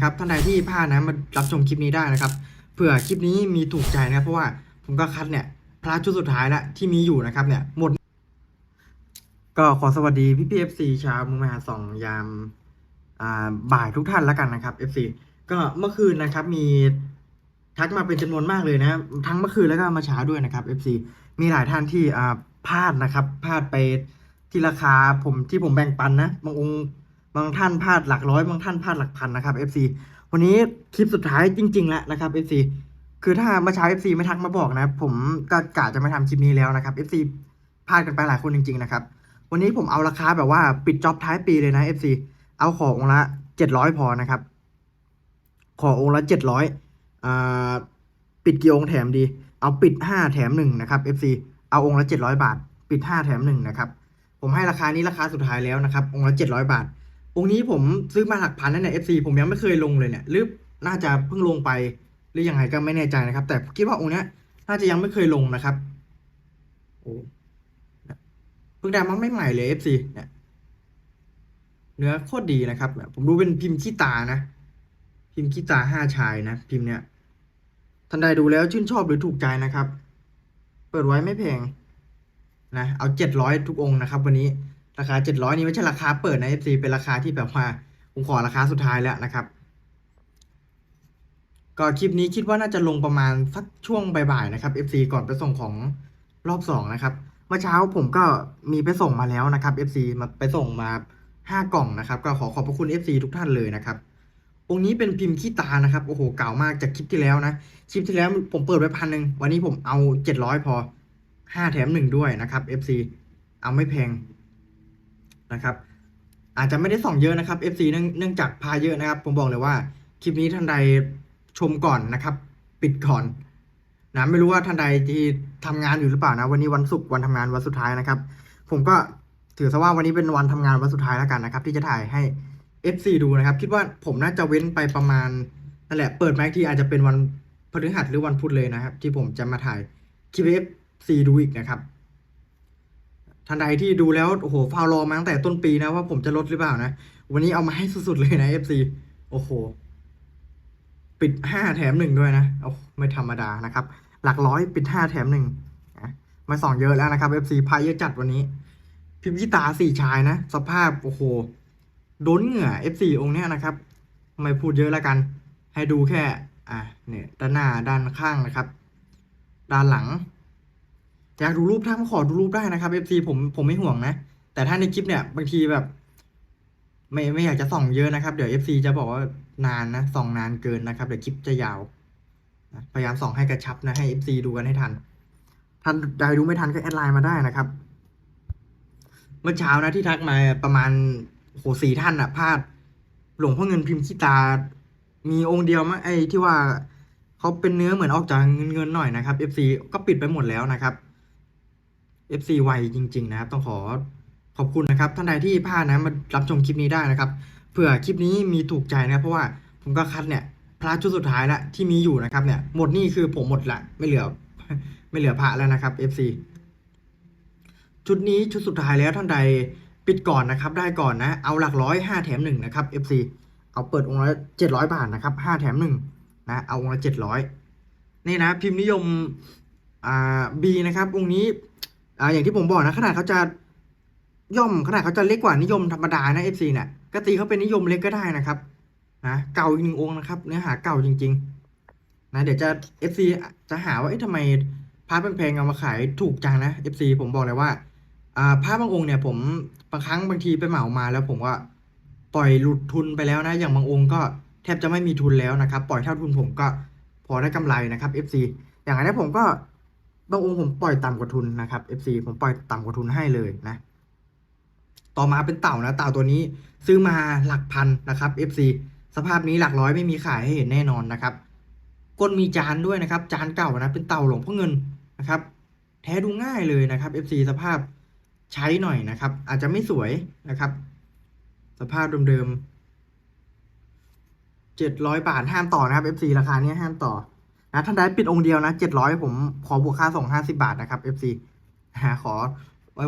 นะครับท่านใดที่พลาดนะมารับชมคลิปนี้ได้นะครับเผื่อคลิปนี้มีถูกใจนะครับ เพราะว่าผมก็คัดเนี่ยพลาดชุดสุดท้ายแล้วที่มีอยู่นะครับเนี่ยหมด ก็ขอสวัสดีพี่พีเอฟซีชาวมุมมหาสองยามอ่าบ่ายทุกท่านแล้วกันนะครับ FC ก็เมื่อคืนนะครับมีทักมาเป็นจำนวนมากเลยนะ ทั้งเมื่อคืนแล้วก็มาช้าด้วยนะครับ FC มีหลายท่านที่อ่าพลาดนะครับพลาดไปที่ราคาผมที่ผมแบ่งปันนะบางองค์ บางท่านพลาดหลักร้อยบางท่านพลาดหลักพันนะครับ FC วันนี้คลิปสุดท้ายจริง ๆ แล้วนะครับ FC คือถ้าเมื่อเช้า FC ไม่ทักมาบอกนะ ผมก็กะจะไม่ทำคลิปนี้แล้วนะครับ FC พลาดกันไปหลายคนจริง ๆ นะครับ วันนี้ผมเอาราคาแบบว่าปิดจ็อบท้ายปีเลยนะ FC เอาขององละเจ็ดร้อยพอนะครับ ขอองละเจ็ดร้อยอ่าปิดกี่องแถมดี เอาปิดห้าแถมหนึ่งนะครับ FC เอาองละเจ็ดร้อยบาท ปิดห้าแถมหนึ่งนะครับ ผมให้ราคานี้ราคาสุดท้ายแล้วนะครับ องละเจ็ดร้อยบาท องค์นี้ผมซื้อมาหลักพันนั่นแหละ FC ผมยังไม่เคยลงเลยเนี่ยหรือน่าจะเพิ่งลงไป หรือยังไงก็ไม่แน่ใจนะครับ แต่คิดว่าองค์เนี้ย น่าจะยังไม่เคยลงนะครับโอ้เพิ่งได้มาไม่ใหม่เลย FC เนี่ยเนื้อโคตรดีนะครับผมดูเป็นพิมพ์ขี้ตานะ พิมพ์ขี้ตาห้าชายนะ พิมพ์เนี่ยท่านใดดูแล้วชื่นชอบหรือถูกใจนะครับ เปิดไว้ไม่แพงนะเอาเจ็ดร้อยทุกองค์นะครับ วันนี้ ราคาเจ็ดร้อยนี้ไม่ใช่ราคาเปิดนะ FC เป็นราคาที่แบบว่าผมขอราคาสุดท้ายแล้วนะครับ ก็คลิปนี้คิดว่าน่าจะลงประมาณสักช่วงบ่ายๆนะครับ FC ก่อนไปส่งของรอบสองนะครับเมื่อเช้าผมก็มีไปส่งมาแล้วนะครับ FC มาไปส่งมาห้ากล่องนะครับ ก็ขอขอบพระคุณ FC ทุกท่านเลยนะครับองค์นี้เป็นพิมพ์ขี้ตานะครับโอ้โหเก่ามากจากคลิปที่แล้วนะคลิปที่แล้วผมเปิดไว้พันหนึ่งวันนี้ผมเอาเจ็ดร้อยพอห้าแถมหนึ่งด้วยนะครับ FC เอาไม่แพง นะครับ อาจจะไม่ได้ส่องเยอะนะครับ FC เนื่องเนื่องจากพาเยอะนะครับ ผมบอกเลยว่าคลิปนี้ท่านใดชมก่อนนะครับ ปิดก่อนนะไม่รู้ว่าท่านใดที่ทำงานอยู่หรือเปล่านะ วันนี้วันศุกร์วันทำงานวันสุดท้ายนะครับ ผมก็ถือซะว่าวันนี้เป็นวันทำงานวันสุดท้ายแล้วกันนะครับ ที่จะถ่ายให้ FC ดูนะครับ คิดว่าผมน่าจะเว้นไปประมาณนั่นแหละเปิดมาอีกทีอาจจะเป็นวันพฤหัสหรือวันพุธเลยนะครับ ที่ผมจะมาถ่ายคลิป FC ดูอีกนะครับ ท่านใดที่ดูแล้วโอ้โหฟาวรอมาตั้งแต่ต้นปีนะว่าผมจะลดหรือเปล่านะ วันนี้เอามาให้สุดๆเลยนะ FC โอ้โห ปิดห้าแถมหนึ่งด้วยนะโอ้ไม่ธรรมดานะครับ หลักร้อยปิดห้าแถมหนึ่งนะมาสองเยอะแล้วนะครับ FC พายเยอะจัดวันนี้ พิมพ์ขี้ตาสี่ชายนะ สภาพโอ้โหโดนเหงื่อ F4 องค์เนี้ยนะครับ ไม่พูดเยอะแล้วกัน ให้ดูแค่ อะเนี่ยด้านหน้าด้านข้างนะครับ ด้านหลัง อยากดูรูปท่านก็ขอดูรูปได้นะครับ FC ผมผมไม่ห่วงนะ แต่ถ้าในคลิปเนี่ยบางทีแบบ ไม่ไม่อยากจะส่องเยอะนะครับ เดี๋ยว FC จะบอกว่านานนะส่องนานเกินนะครับ เดี๋ยวคลิปจะยาวพยายามส่องให้กระชับนะให้ FC ดูกันให้ทันท่านใดดูไม่ทันก็แอดไลน์มาได้นะครับ เมื่อเช้านะที่ทักมาประมาณโหสี่ท่านอะพลาด หลวงพ่อเงินพิมพ์ขี้ตา มีองค์เดียวมั้งไอ้ที่ว่าเขาเป็นเนื้อเหมือนออกจากเงินเงินหน่อยนะครับ FC ก็ปิดไปหมดแล้วนะครับ FC ไวจริง ๆ นะครับ ต้องขอขอบคุณนะครับ ท่านใดที่พลาดนะมารับชมคลิปนี้ได้นะครับเผื่อคลิปนี้มีถูกใจนะครับ เพราะว่าผมก็คัดเนี่ยพระชุดสุดท้ายแล้วที่มีอยู่นะครับเนี่ยหมดนี่คือผมหมดละไม่เหลือ ไม่เหลือพระแล้วนะครับ FC ชุดนี้ชุดสุดท้ายแล้วท่านใดปิดก่อนนะครับ ได้ก่อนนะ เอาหลักร้อยห้าแถมหนึ่งนะครับ FC เอาเปิดองค์ละเจ็ดร้อยบาทนะครับห้าแถมหนึ่งนะเอาองค์ละเจ็ดร้อยนี่นะพิมพ์นิยมอ่า B นะครับองค์นี้ อ่าอย่างที่ผมบอกนะขนาดเขาจะย่อมขนาดเขาจะเล็กกว่านิยมธรรมดานะ FC เนี่ยก็ตีเขาเป็นนิยมเล็กก็ได้นะครับนะเก่าอีกหนึ่งองค์นะครับ เนื้อหาเก่าจริง ๆ นะเดี๋ยวจะ FC จะหาว่าเอ๊ะทำไมพระแพงๆเอามาขายถูกจังนะ FC ผมบอกเลยว่าอ่าพระบางองค์เนี่ย ผมบางครั้งบางทีไปเหมามาแล้วผมก็ปล่อยหลุดทุนไปแล้วนะ อย่างบางองค์ก็แทบจะไม่มีทุนแล้วนะครับ ปล่อยเท่าทุนผมก็พอได้กำไรนะครับ FC อย่างอันนี้ผมก็ บางองค์ผมปล่อยต่ำกว่าทุนนะครับ FC ผมปล่อยต่ำกว่าทุนให้เลยนะ ต่อมาเป็นเต่านะเต่าตัวนี้ซื้อมาหลักพันนะครับ FC สภาพนี้หลักร้อยไม่มีขายให้เห็นแน่นอนนะครับก้นมีจานด้วยนะครับ จานเก่านะเป็นเต่าหลวงพ่อเงินนะครับ แท้ดูง่ายเลยนะครับ FC สภาพใช้หน่อยนะครับ อาจจะไม่สวยนะครับ สภาพเดิมๆเจ็ดร้อยบาทห้ามต่อนะครับ FC ราคาเนี้ยห้ามต่อ นะท่านใดปิดองค์เดียวนะเจ็ดร้อยผมขอบวกค่าส่งห้าสิบาทนะครับ FC ฮะขอ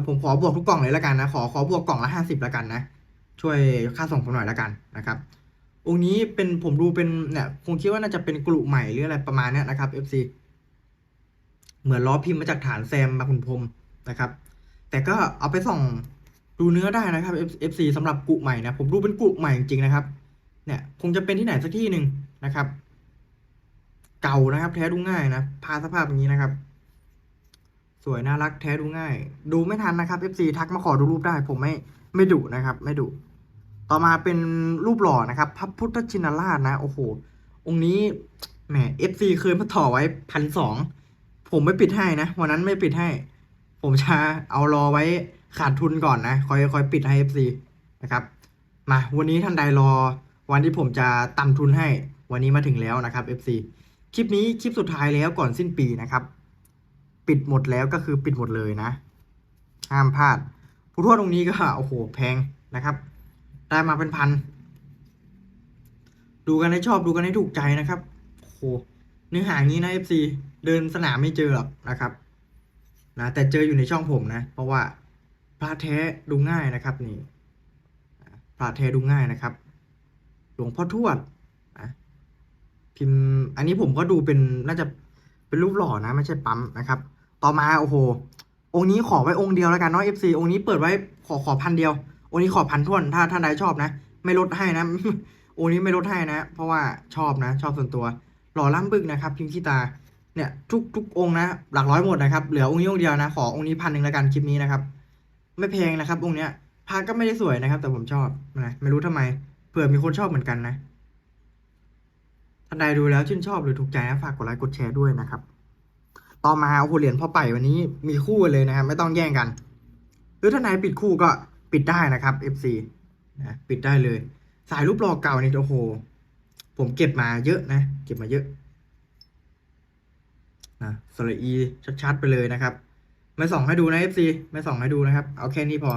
ผมขอบวกทุกกล่องเลยแล้วกันนะ ขอขอบวกกล่องละห้าสิบแล้วกันนะ ช่วยค่าส่งผมหน่อยแล้วกันนะครับ องค์นี้เป็นผมดูเป็นเนี่ยผมคิดว่าน่าจะเป็นกลุ่มใหม่หรืออะไรประมาณเนี้ยนะครับ FC เหมือนล้อพิมพ์มาจากฐานแซมมาคุณพรมนะครับ แต่ก็เอาไปส่องดูเนื้อได้นะครับ FC สำหรับกุใหม่นะผมดูเป็นกุใหม่จริงๆนะครับ เนี่ยคงจะเป็นที่ไหนสักที่หนึ่งนะครับ เก่านะครับ แท้ดูง่ายนะพาสภาพอย่างนี้นะครับ สวยน่ารักแท้ดูง่าย ดูไม่ทันนะครับ FC ทักมาขอดูรูปได้ ผมไม่ไม่ดุนะครับ ไม่ดุต่อมาเป็นรูปหล่อนะครับ พระพุทธชินราชนะโอ้โหองค์นี้แหม FC เคยมาถ่อไว้พันสองผมไม่ปิดให้นะวันนั้นไม่ปิดให้ ผมจะเอารอไว้ขาดทุนก่อนนะคอยคอยปิดให้ FC นะครับมาวันนี้ท่านใดรอวันที่ผมจะต่ำทุนให้ วันนี้มาถึงแล้วนะครับ FC คลิปนี้คลิปสุดท้ายแล้วก่อนสิ้นปีนะครับ ปิดหมดแล้วก็คือปิดหมดเลยนะ ห้ามพลาด ผู้ทวดตรงนี้ก็โอ้โหแพงนะครับ ได้มาเป็นพัน ดูกันให้ชอบดูกันให้ถูกใจนะครับโอ้โหเนื้อห่างนี้นะ FC เดินสนามไม่เจอหรอกนะครับนะแต่เจออยู่ในช่องผมนะ เพราะว่าพระแท้ดูง่ายนะครับนี่พระแท้ดูง่ายนะครับ หลวงพ่อทวด พิมพ์ อันนี้ผมก็ดูเป็นน่าจะเป็นรูปหล่อนะ ไม่ใช่ปั๊มนะครับ ต่อมาโอ้โห องค์นี้ขอไว้องค์เดียวแล้วกันเนาะ FC องค์นี้เปิดไว้ขอขอพันเดียว องค์นี้ขอพันท่วนถ้าท่านใดชอบนะ ไม่ลดให้นะองค์นี้ไม่ลดให้นะ เพราะว่าชอบนะ ชอบส่วนตัว หล่อล่ำบึกนะครับ พิมพ์ขี้ตาเนี่ยทุกทุกองค์นะหลักร้อยหมดนะครับเหลือองค์นี้องค์เดียวนะ ขอองค์นี้พันหนึ่งแล้วกันคลิปนี้นะครับ ไม่แพงนะครับองค์เนี้ยพาก็ไม่ได้สวยนะครับ แต่ผมชอบนะไม่รู้ทำไมเผื่อมีคนชอบเหมือนกันนะ ท่านใดดูแล้วชื่นชอบหรือถูกใจนะฝากกดไลค์กดแชร์ด้วยนะครับ ต่อมาโอ้โหเหรียญพ่อไป่วันนี้มีคู่เลยนะครับ ไม่ต้องแย่งกัน หรือถ้านายปิดคู่ก็ปิดได้นะครับ FC นะปิดได้เลย สายรูปหล่อเก่านี่โอ้โห ผมเก็บมาเยอะนะ เก็บมาเยอะนะสระอีชัดๆไปเลยนะครับไม่ส่องให้ดูนะ FC ไม่ส่องให้ดูนะครับ เอาแค่นี้พอ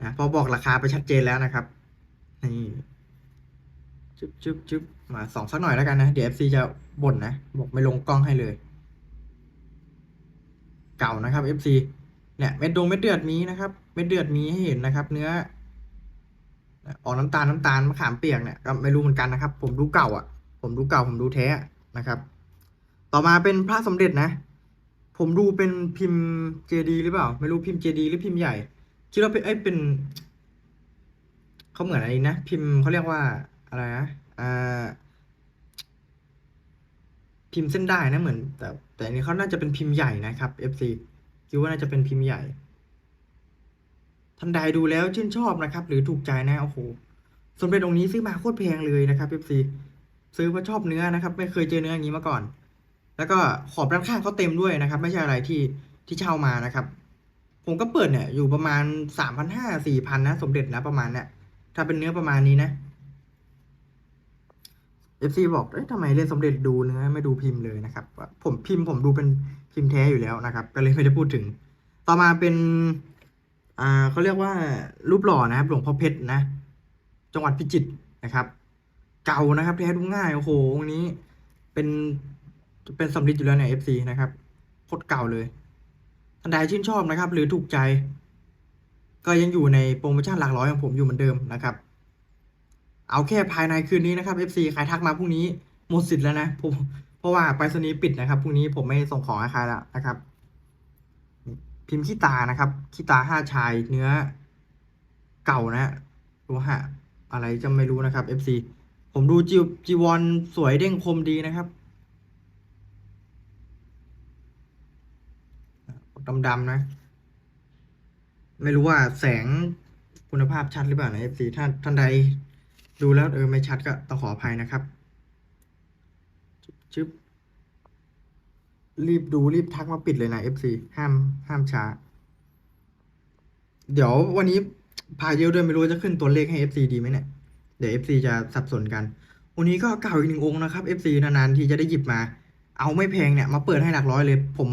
นะพอบอกราคาไปชัดเจนแล้วนะครับนี่ จุ๊บจุ๊บจุ๊บมาสองสักหน่อยแล้วกันนะ เดี๋ยว FC จะบ่นนะ บอกไม่ลงกล้องให้เลย เก่านะครับ FC เนี่ยเม็ดดงเม็ดเดือดมีนะครับ เม็ดเดือดมีให้เห็นนะครับ เนื้อออกน้ำตาลน้ำตาลมะขามเปียกเนี่ยก็ไม่รู้เหมือนกันนะครับ ผมดูเก่าอะ ผมดูเก่าผมดูแท้นะครับ ต่อมาเป็นพระสมเด็จนะ ผมดูเป็นพิมพ์เจดีหรือเปล่า ไม่รู้พิมพ์เจดีหรือพิมพ์ใหญ่คิดว่าเป็นไอ้ยเป็นเขาเหมือนอะไรนะ พิมพ์เขาเรียกว่า อะไรนะอ่าพิมพ์เส้นได้นะเหมือน แต่แต่อันนี้เขาน่าจะเป็นพิมพ์ใหญ่นะครับ FC คิดว่าน่าจะเป็นพิมพ์ใหญ่ท่านใดดูแล้วชื่นชอบนะครับ หรือถูกใจนะโอ้โหสมเด็จองค์นี้ซื้อมาโคตรแพงเลยนะครับ FC ซื้อเพราะชอบเนื้อนะครับ ไม่เคยเจอเนื้ออย่างนี้มาก่อน แล้วก็ขอบด้านข้างเขาเต็มด้วยนะครับ ไม่ใช่อะไรที่ที่เช่ามานะครับ ผมก็เปิดเนี่ยอยู่ประมาณสามพันห้าสี่พันนะ สมเด็จนะประมาณเนี่ยถ้าเป็นเนื้อประมาณนี้นะ FC บอกเอ้ยทำไมเล่นสมเด็จดูเนื้อไม่ดูพิมพ์เลยนะครับ ผมพิมพ์ผมดูเป็นพิมพ์แท้อยู่แล้วนะครับ ก็เลยไม่ได้พูดถึง ต่อมาเป็น อ่าเขาเรียกว่ารูปหล่อนะครับ หลวงพ่อเพชรนะ จังหวัดพิจิตรนะครับ เก่านะครับแท้ดูง่ายโอ้โหองนี้เป็นเป็นสำริดอยู่แล้วเนี่ย FC นะครับโคตรเก่าเลยท่านใดชื่นชอบนะครับ หรือถูกใจ ก็ยังอยู่ในโปรโมชั่นหลักร้อยของผมอยู่เหมือนเดิมนะครับ เอาแค่ภายในคืนนี้นะครับ FC ใครทักมาพรุ่งนี้หมดสิทธิ์แล้วนะผมเพราะว่าไปรษณีย์ปิดนะครับพรุ่งนี้ผมไม่ส่งของให้ใครแล้วนะครับ พิมพ์ขี้ตานะครับขี้ตาห้าชายเนื้อ เก่านะโลหะอะไรจะไม่รู้นะครับ FC ผมดูจีจีวรสวยเด้งคมดีนะครับดำๆนะ ไม่รู้ว่าแสงคุณภาพชัดหรือเปล่านะ FC ถ้าท่านใด ดูแล้วเออไม่ชัดก็ต้องขออภัยนะครับชึบรีบดูรีบทักมาปิดเลยนะ FC ห้ามห้ามช้า เดี๋ยววันนี้พาเยอะด้วยไม่รู้จะขึ้นตัวเลขให้ FC ดีไหมเนี่ย เดี๋ยว FC จะสับสนกัน วันนี้ก็เก่าอีกหนึ่งองค์นะครับ FC นานๆที่จะได้หยิบมา เอาไม่แพงเนี่ย มาเปิดให้หลักร้อยเลย ผม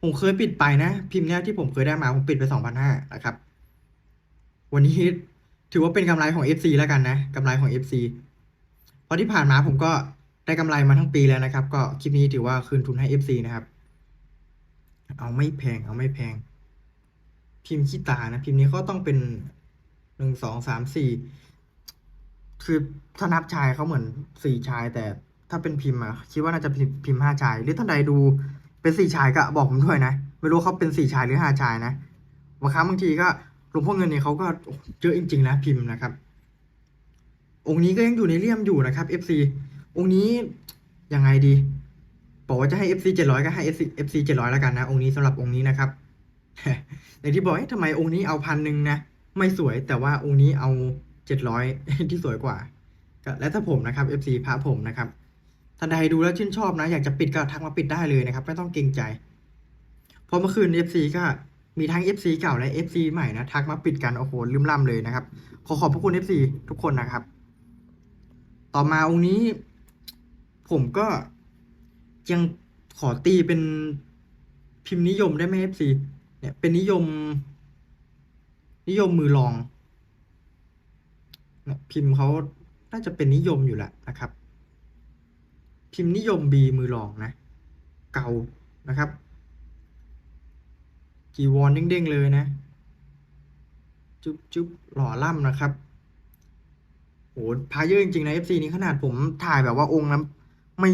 ผมเคยปิดไปนะ พิมพ์เนี้ยที่ผมเคยได้มาผมปิดไปสองพันห้านะครับ วันนี้ ถือว่าเป็นกำไรของ FC แล้วกันนะกำไรของ FC เพราะที่ผ่านมาผมก็ได้กำไรมาทั้งปีแล้วนะครับ ก็คลิปนี้ถือว่าคืนทุนให้ FC นะครับ เอาไม่แพงเอาไม่แพง พิมพ์ขี้ตานะพิมพ์นี้ก็ต้องเป็นหนึ่งสองสามสี่คือถ้านับชายเขาเหมือนสี่ชาย แต่ถ้าเป็นพิมพ์อะคิดว่าน่าจะพิมพ์พิมพ์ห้าชาย หรือท่านใดดูเป็นสี่ชายก็บอกผมด้วยนะ ไม่รู้เขาเป็นสี่ชายหรือห้าชายนะบางครั้งบางทีก็ หลวงพ่อเงินเนี่ยเขาก็เยอะจริงๆนะพิมพ์นะครับ องค์นี้ก็ยังอยู่ในเลี่ยมอยู่นะครับ FC องค์นี้ยังไงดี บอกว่าจะให้ FC 700 ก็ให้ FC FC 700 แล้วกันนะ องค์นี้สำหรับองค์นี้นะครับอย่างที่บอกเอ๊ะทำไมองค์นี้เอาพันหนึ่งนะไม่สวยแต่ว่าองค์นี้เอาเจ็ดร้อยที่สวยกว่า แล้วถ้าผมนะครับ FC พระผมนะครับท่านใดดูแล้วชื่นชอบนะ อยากจะปิดก็ทักมาปิดได้เลยนะครับ ไม่ต้องเกรงใจเพอเมื่อคืน FC ก็ มีทั้ง FC เก่าและ FC ใหม่นะทักมาปิดกันโอ้โหลืมล่ำเลยนะครับ ขอขอบพระคุณ FC ทุกคนนะครับ ต่อมาองค์นี้ ผมก็ยังขอตีเป็นพิมพ์นิยมได้ไหม FC เนี่ยเป็นนิยม นิยมมือรองเนี่ยพิมพ์เขาน่าจะเป็นนิยมอยู่แหละนะครับ พิมพ์นิยม B มือรองนะ เก่านะครับ จีวรเด้งๆเลยนะ จุ๊บจุ๊บหล่อล่ำนะครับโหพาเยอะจริงๆนะ FC นี้ขนาดผมถ่ายแบบว่าองค์ละไม่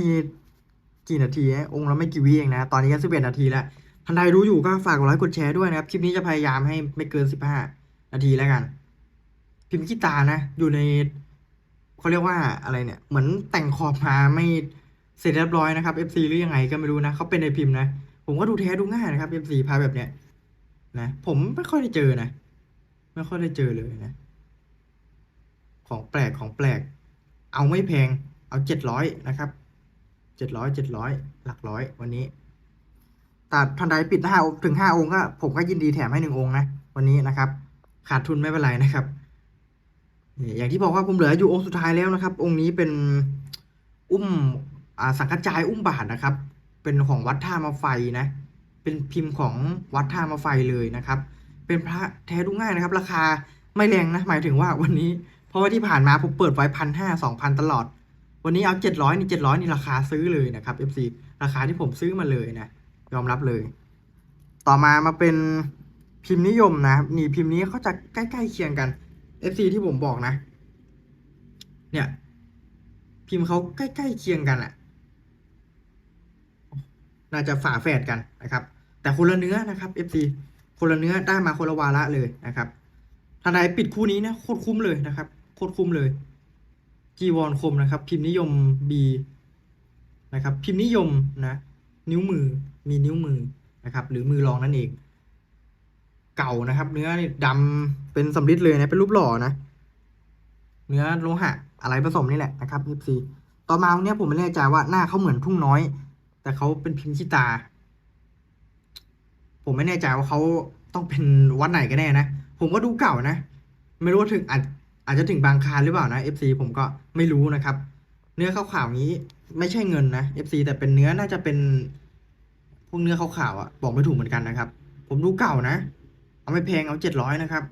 กี่นาทีนะองค์ละไม่กี่วิเองนะ ตอนนี้ก็สิบเอ็ดนาทีแล้วท่านใดรู้อยู่ก็ฝากกดไลค์กดแชร์ด้วยนะครับ คลิปนี้จะพยายามให้ไม่เกินสิบห้านาทีแล้วกัน พิมพ์ขี้ตานะ อยู่ในเขาเรียกว่าอะไรเนี่ย เหมือนแต่งขอบมาไม่เสร็จเรียบร้อยนะครับ FC หรือยังไงก็ไม่รู้นะเขาเป็นในพิมพ์นะ ผมก็ดูแท้ดูง่ายนะครับ FC พาแบบเนี้ย นะ ผมไม่ค่อยได้เจอนะ ไม่ค่อยได้เจอเลยนะ ของแปลกของแปลก เอาไม่แพง เอาเจ็ดร้อยนะครับเจ็ดร้อยเจ็ดร้อยหลักร้อยวันนี้แต่ทันใดปิดห้าถึงห้าองค์ก็ผมก็ยินดีแถมให้หนึ่งองค์นะ วันนี้นะครับ ขาดทุนไม่เป็นไรนะครับ อย่างที่บอกว่าผมเหลืออยู่องค์สุดท้ายแล้วนะครับ องค์นี้เป็นอุ้มอ่าสังกัจจายอุ้มบาทนะครับ เป็นของวัดท่ามาไฟนะ เป็นพิมพ์ของวัดท่ามาไฟเลยนะครับ เป็นพระแท้ดูง่ายนะครับ ราคาไม่แรงนะ หมายถึงว่าวันนี้ เพราะว่าที่ผ่านมาผมเปิดไว้พันห้าสองพันตลอด วันนี้เอาเจ็ดร้อยนี่เจ็ดร้อยนี่ราคาซื้อเลยนะครับ FC ราคาที่ผมซื้อมาเลยนะ ยอมรับเลย ต่อมามาเป็นพิมพ์นิยมนะนี่พิมพ์นี้เขาจะใกล้ๆเคียงกัน FC ที่ผมบอกนะ เนี่ย พิมพ์เขาใกล้ๆเคียงกันอะ น่าจะฝาแฝดกันนะครับ แต่คนละเนื้อนะครับ FC คนละเนื้อได้มาคนละวาระเลยนะครับทนายปิดคู่นี้นะโคตรคุ้มเลยนะครับโคตรคุ้มเลยจีวรคมนะครับ พิมพ์นิยม B นะครับ พิมพ์นิยมนะ นิ้วมือมีนิ้วมือนะครับ หรือมือรองนั่นเอง เก่านะครับ เนื้อนี่ดำเป็นสำริดเลยนะเป็นรูปหล่อนะ เนื้อโลหะอะไรผสมนี่แหละนะครับ FC ต่อมาเนี้ยผมไม่แน่ใจว่าหน้าเขาเหมือนทุ่งน้อย แต่เขาเป็นพิมพ์ขี้ตา ผมไม่แน่ใจว่าเขาต้องเป็นวัดไหนกันแน่นะ ผมก็ดูเก่านะ ไม่รู้ว่าถึงอาจอาจจะถึงบางคารหรือเปล่านะ FC ผมก็ไม่รู้นะครับ เนื้อขาวๆนี้ไม่ใช่เงินนะ FC แต่เป็นเนื้อน่าจะเป็นพวกเนื้อขาวๆอะบอกไม่ถูกเหมือนกันนะครับ ผมดูเก่านะ เอาไม่แพงเอาเจ็ดร้อยนะครับ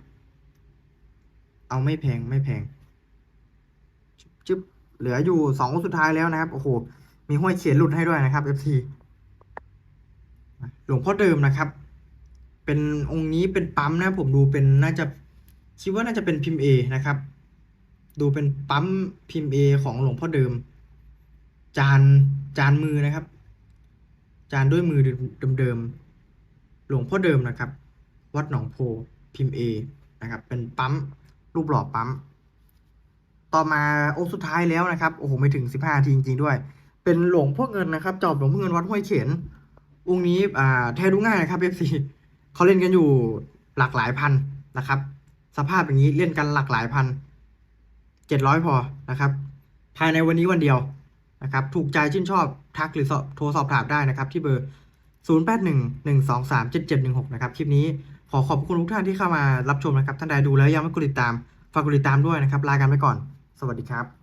เอาไม่แพงไม่แพงจึ๊บเหลืออยู่สองค์สุดท้ายแล้วนะครับ โอ้โห มีห้วยเขียนหลุดให้ด้วยนะครับ FC หลวงพ่อเดิมนะครับ เป็นองค์นี้เป็นปั๊มนะผมดูเป็นน่าจะคิดว่าน่าจะเป็นพิมพ์ A นะครับ ดูเป็นปั๊มพิมพ์ A ของหลวงพ่อเดิม จานจานมือนะครับ จานด้วยมือเดิมๆหลวงพ่อเดิมนะครับ วัดหนองโพพิมพ์ A นะครับ เป็นปั๊มรูปหล่อปั๊ม ต่อมาองค์สุดท้ายแล้วนะครับ โอ้โห ไม่ถึงสิบห้าทีจริง ๆ ด้วย เป็นหลวงพ่อเงินนะครับจอบหลวงพ่อเงินวัดห้วยเขนองค์นี้อ่าแท้ดูง่ายนะครับเอฟซีเขาเล่นกันอยู่หลากหลายพันนะครับ สภาพอย่างนี้เล่นกันหลากหลายพันเจ็ดร้อยพอนะครับ ภายในวันนี้วันเดียวนะครับ ถูกใจชื่นชอบทักหรือสอบโทรสอบถามได้นะครับ ที่เบอร์ 0 8 1 1 2 3 7 7 1 6 นะครับ คลิปนี้ขอขอบคุณทุกท่านที่เข้ามารับชมนะครับ ท่านใดดูแล้วยังไม่กดติดตาม ฝากกดติดตามด้วยนะครับ ลากันไปก่อน สวัสดีครับ